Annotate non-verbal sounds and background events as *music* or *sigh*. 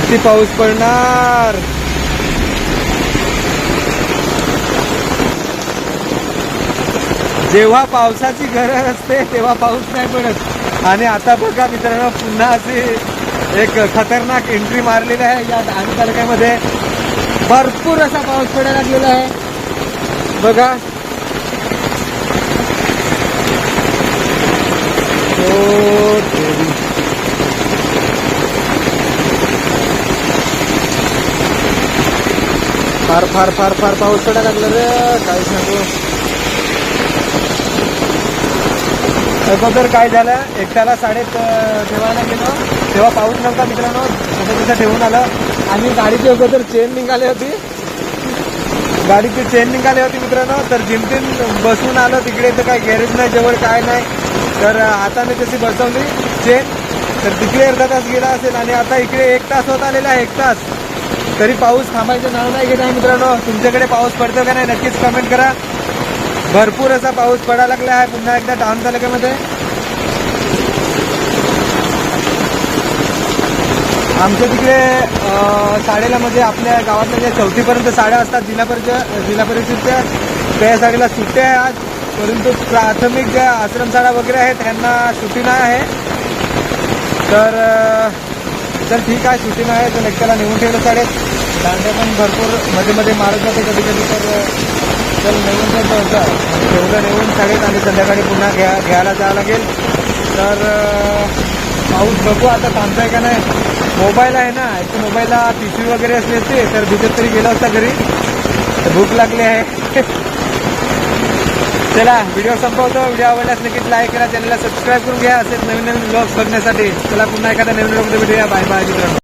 किती पाऊस पडणार? जेव्हा पावसाची गरज असते तेव्हा पाऊस नाही पडत. आणि आता बघा मित्रांनो पुन्हा अशी एक खतरनाक एंट्री मारलेली आहे. या धान तालुक्यामध्ये भरपूर असा पाऊस पडायला लागलेला आहे. बघा फार फार फार फार पाऊस पडायला लागला रे. काय सांगू अगोदर काय झालं? एकट्याला साडेत ठेवायला गेलो. तेव्हा पाऊस नव्हता मित्रांनो. तसं तसं ठेवून आलं. आणि गाडीची अगोदर चेन निघाली होती. गाडीची चेन निघाली होती मित्रांनो. तर जिमतीन बसून आलं. तिकडे तर काय गॅरेज नाही जवळ काय नाही. तर हाताने तशी बसवली. चेन तर तिकडे अर्धा तास गेला असेल आणि आता इकडे एक तास होत आलेला आहे एक तास. तरी पाऊस थांबायचं नाव नाही घेत आहे मित्रांनो. तुमच्याकडे पाऊस पडतो का नाही नक्कीच कमेंट करा. भरपूर असा पाऊस पडायला लागला आहे. पुन्हा एकदा डाऊन तालुक्यामध्ये. आमच्या तिकडे साडेला शाळेला म्हणजे आपल्या गावातल्या ज्या चौथीपर्यंत साड्या असतात जिल्हा परिषद जिल्हा परिषदच्या त्या शाळेला सुट्ट्या आहे आज परंतु प्राथमिक ज्या आश्रमशाळा वगैरे आहेत त्यांना सुट्टी नाही आहे. तर अं, चल ठीक आहे सुट्टी नाही आहे तर लेक्चरला नेऊन ठेवलं शाळेत दांड्या पण भरपूरमध्ये मध्ये मारत जाते कधी कधी तर अं, चल नेऊन ठेवतो होतं. एवढं नेऊन शाळेत आणि संध्याकाळी पुन्हा घ्या घ्यायला जावं लागेल. तर पाऊस बघू आता थांबताय का नाही. मोबाईल आहे ना एक मोबाईलला पिशवी वगैरे असली असते तर भिजत तरी गेला असता घरी. भूक लागली आहे. *laughs* चला व्हिडिओ संपवतो. व्हिडिओ आवडल्यास नक्कीच लाईक करा. चॅनलला सबस्क्राईब करून घ्या. असेच नवीन नवीन ब्लॉग्स बघण्यासाठी. चला पुन्हा एखाद्या नवीन ब्लॉगमध्ये भेटूया. बाय बाय मित्रांनो.